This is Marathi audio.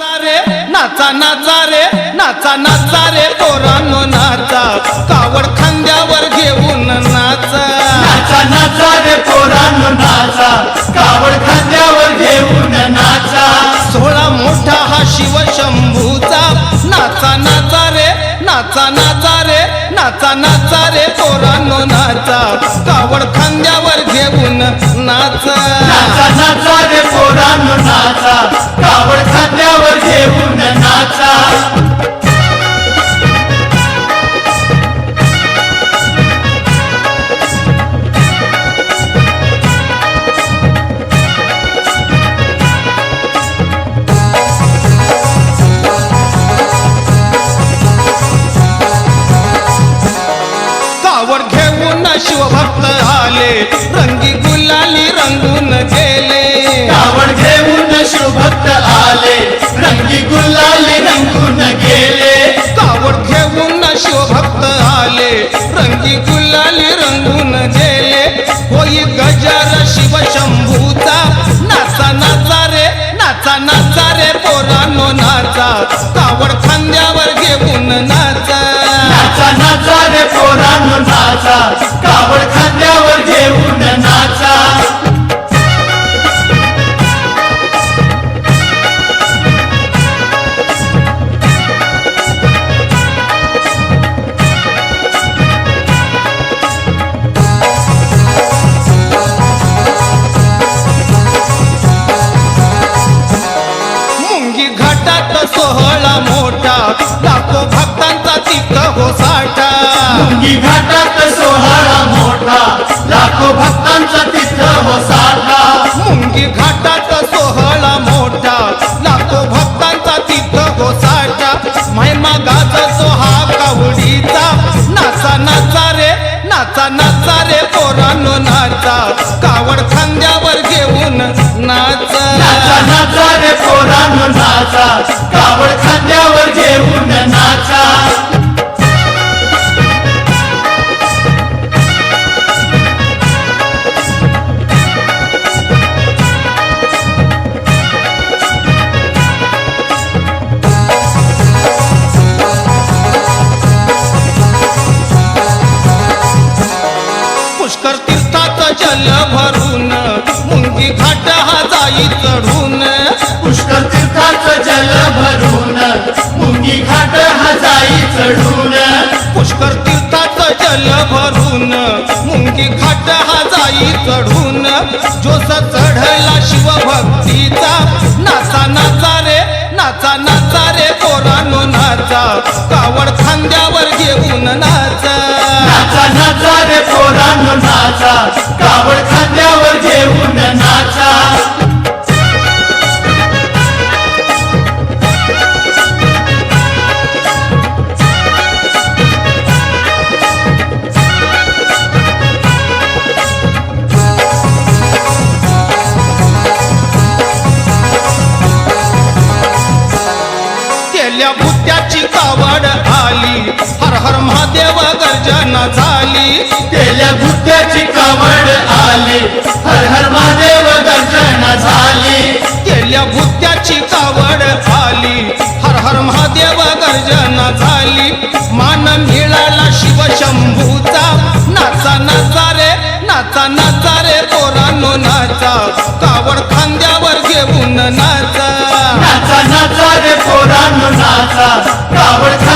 नाचा रे नाचा नाचा रे नाचा नाचा रे पोरांनो नाचा. कावड खांद्यावर घेऊन नाचा. नाचा नाचा रे पोरांनो नाचा. कावड खांद्यावर घेऊन नाचा. सोळा मोठा हा शिव शंभूचा. नाचा नाचा रे नाचा नाचा रे नाचा नाचा रे पोरांनो नाचा. कावड घेऊन शिवभक्त आले. रंगी गुलाली रंगून गेले. कावड घेऊन शिवभक्त आले. रंगी गुलाली रंगून गेले. कावड घेऊन शिवभक्त आले. रंगी गुलाली रंगून गेले. होई गजर शिव शंभूचा. नाचा नाचा रे नाचा नाचा रे पोरानो नाचा. कावड खांद्यावर मुंगी घाटात सोहळा मोठा. लाखो भक्तांचा तिथं हो साठा. मुंगी घाटात सोहळा मोठा. लाखो भक्तांचा तिथं हो साठा. मुंगी घाटात सोहळा मोठा. लाखो भक्तांचा तिथं हो साठा. महिमा गाजतो हा कावडीचा. नाचा नाचा रे नाचा नाचा रे पोरानो नाचा. कावड नाचा कावड खांद्यावर घेऊन नाचा पुष्कर तीर्थाचं जल भरून मुंगी घाट हा जाई चढून. पुष्कर तीर्थाचं जल भरून मुंगी घाट हजाई चढून. पुष्कर तीर्थाचं जल भरून मुंगी घाट हा जाई चढून. जोस चढला शिवभक्तीचा नाचा नाचा रे नाचा नाचा रे पोरानो नाचा. कावड खांद्यावर घेऊन नाचा. नाचा नाचा रे पोरांनो नाचा कावड खांद्यावर घेऊन नाचा. केल्या भुत्याची कावड आली हर हर महादेव गर्जना झाली. केल्या भुत्याची कावड आली. हर हर महादेव गर्जना झाली. केल्या भुत्याची कावड आली. हर हर महादेव गर्जना झाली. मान मिळाला शिव शंभूचा. नाचा नाचा रे नाचा नाचा रे पोरानो नाचा. कावड खांद्यावर घेऊन नाचा. नाचा नाचा रे पोरांनो नाचा. कावड